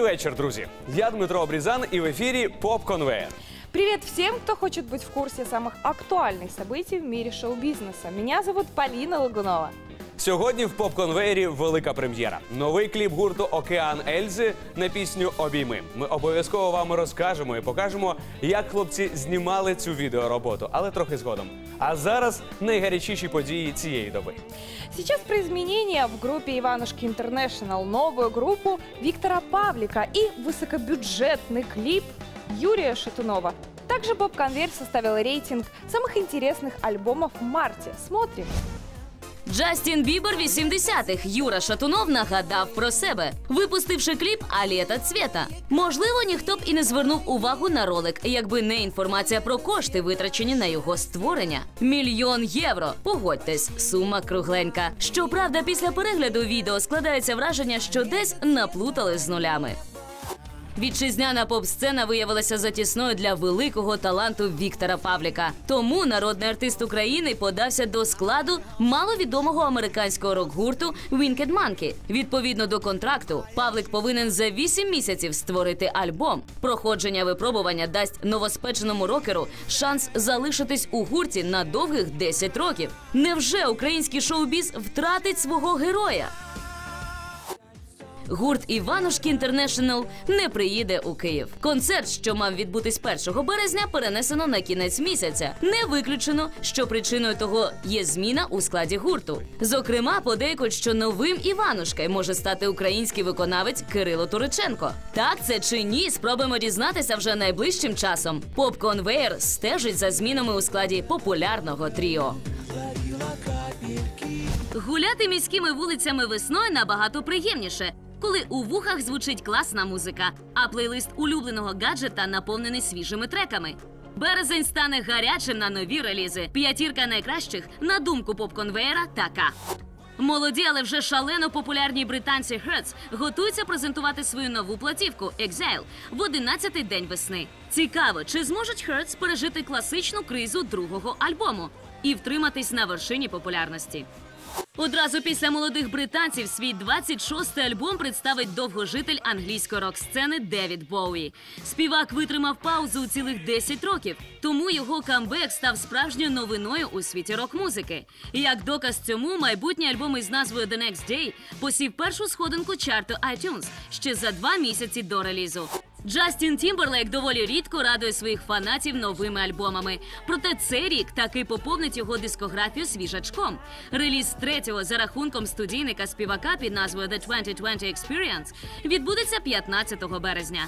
вечір, друзі. Я Дмитро Обрізан і в ефірі Поп Конвеєр. Привет всем, кто хочет быть в курсе самых актуальных событий в мире шоу-бизнеса. Меня зовут Полина Лагунова. Сьогодні в поп конвеєрі велика прем'єра. Новий кліп гурту Океан Ельзи на пісню Обійми. Ми обов'язково вам розкажемо і покажемо, як хлопці знімали цю відеороботу, але трохи згодом. А зараз найгарячіші події цієї доби. Сейчас про изменения в группе Иванушки Интернешнл, новую группу Виктора Павлика и высокобюджетный клип Юрия Шатунова. Также Поп Конвейер составил рейтинг самых интересных альбомов в марте. Смотрим. Джастін Бібер 80-х Юра Шатунов нагадав про себе, випустивши кліп «Аліта цвєта. Можливо, ніхто б і не звернув увагу на ролик, якби не інформація про кошти, витрачені на його створення. Мільйон євро. Погодьтесь, сума кругленька. Щоправда, після перегляду відео складається враження, що десь наплутали з нулями. Вітчизняна поп-сцена виявилася затісною для великого таланту Віктора Павліка. Тому народний артист України подався до складу маловідомого американського рок-гурту Winked Monkey. Відповідно до контракту, Павлик повинен за 8 місяців створити альбом. Проходження випробування дасть новоспеченому рокеру шанс залишитись у гурті на довгих 10 років. Невже український шоу-біз втратить свого героя? Гурт Іванушки Інтернешнл не приїде у Київ. Концерт, що мав відбутись 1 березня, перенесено на кінець місяця. Не виключено, що причиною того є зміна у складі гурту. Зокрема, подейкують, що новим Іванушкою може стати український виконавець Кирило Туриченко. Так це чи ні? Спробуємо дізнатися вже найближчим часом. Поп Конвейер стежить за змінами у складі популярного тріо. Гуляти міськими вулицями весною набагато приємніше, коли у вухах звучить класна музика, а плейлист улюбленого гаджета наповнений свіжими треками. Березень стане гарячим на нові релізи. П'ятірка найкращих на думку поп-конвеєра така. Молоді, але вже шалено популярні британці Hertz готуються презентувати свою нову платівку Exile в 11-й день весни. Цікаво, чи зможуть Hertz пережити класичну кризу другого альбому і втриматись на вершині популярності. Одразу після молодих британців свій 26-й альбом представить довгожитель англійської рок-сцени Девід Боуї. Співак витримав паузу у цілих 10 років, тому його камбек став справжньою новиною у світі рок-музики. Як доказ цьому, майбутній альбом із назвою The Next Day посів першу сходинку чарту iTunes ще за два місяці до релізу. Джастін Тімберлейк доволі рідко радує своїх фанатів новими альбомами. Проте цей рік таки поповнить його дискографію свіжачком. Реліз третього за рахунком студійника співака під назвою The 2020 Experience відбудеться 15 березня.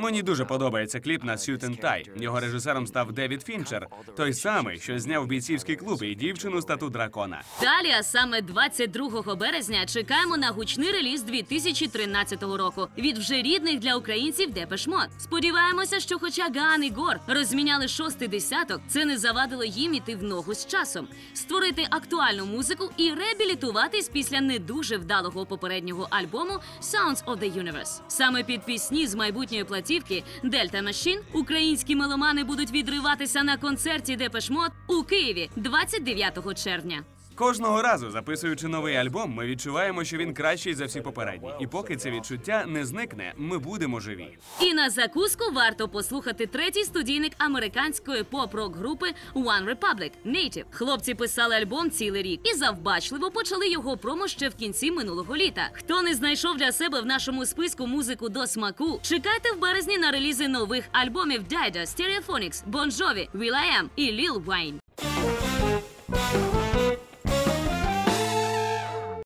Мені дуже подобається кліп на Suit and. Його режисером став Девід Фінчер, той самий, що зняв бійцівський клуб і дівчину стату дракона. Далі, а саме 22 березня, чекаємо на гучний реліз 2013 року від вже рідних для українців Депеш Мод. Сподіваємося, що, хоча Ган і Гор розміняли шостий десяток, це не завадило їм іти в ногу з часом, створити актуальну музику і реабілітуватись після не дуже вдалого попереднього альбому Sounds of the Universe. Саме під пісні з майбутньої платівки Дельта Машін українські меломани будуть відриватися на концерті Депешмот у Києві 29 червня. Кожного разу, записуючи новий альбом, ми відчуваємо, що він кращий за всі попередні. І поки це відчуття не зникне, ми будемо живі. І на закуску варто послухати третій студійник американської поп-рок групи One Republic Native. Хлопці писали альбом цілий рік і завбачливо почали його промо ще в кінці минулого літа. Хто не знайшов для себе в нашому списку музику до смаку, чекайте в березні на релізи нових альбомів Stereophonics, Bon Jovi, Will.i.am і Lil Wayne.